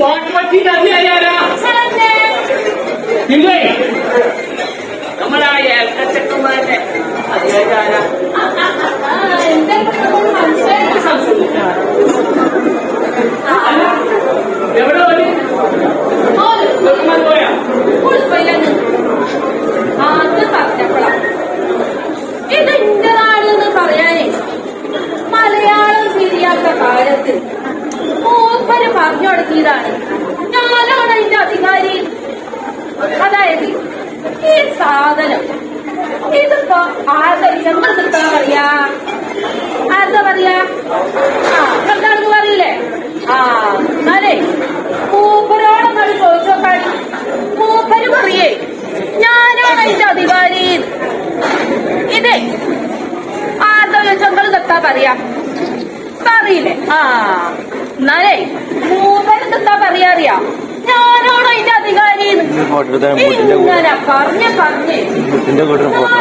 കോൺപറ്റിന്റെ അധികാരാ ഇല്ലേ നമ്മളെ ഏൽക്കച്ചക്കന്മാരുടെ അധികാരാ എവിടെ പോയി പോയാ? ഇത് എന്റെ നാട് എന്ന് പറയാനേ മലയാളം കാലത്ത് മൂപ്പര് ഞാനാണ് അതിന്റെ അധികാരി. അതായത് ഈ സാധനം. ഇതിപ്പോ ആരുടെ നമ്മൾ കിട്ടാൻ പറയാ ആരുടെ പറയാ? ആ കണ്ടാർക്ക് പറയില്ലേ ആ എന്നാലേ മൂപ്പരോട് ചോദിച്ചോക്കാണ് മൂപ്പര് പറയേ. ഞാനാണ് അതിന്റെ അധികാരി. ഇതേ ആരുടെ ചോദിച്ചാൽ തെത്താ പറയാ? പറയില്ലേ? ആ എന്നാലേ ഫോട്ടോ എടുത്താൽ മുട്ടിന്റെ മുട്ടിന്റെ കൂടെ ഫോട്ടോ.